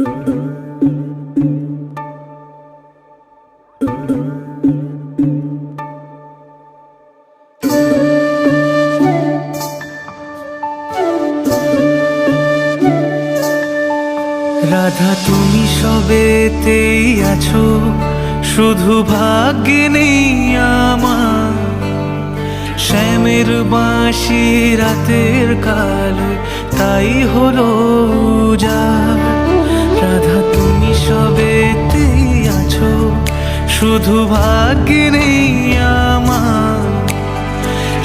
রাধা তুমি সবেতেই আছো শুধু ভাগ্যে নেই আমার। শ্যামের বাঁশি রাতের কাল তাই হলো শুধু ভাগ্যে নেই আমার।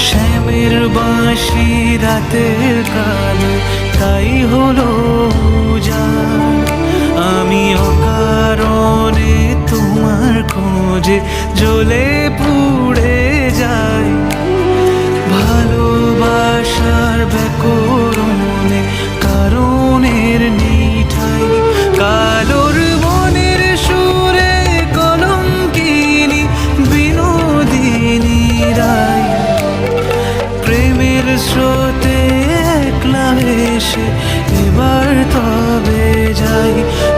শ্যামের বাঁশি রাতের কাল তাই হলো এসে এবার তবে যাই।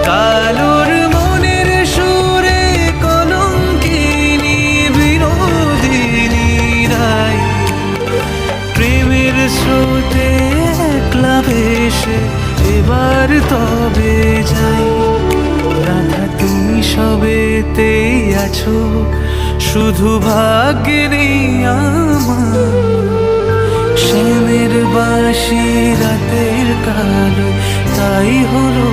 কালোর মনের সুরে কলঙ্কিনী বিনোদিনী রায় প্রেমের স্রোতে একলা ভেসে এবার তবে যাই। রাধা, তুমি সবেতেই আছো, শুধু ভাগ্যে নেই আমার। শ্যামের বাঁশি রাতের কালো তাই হলো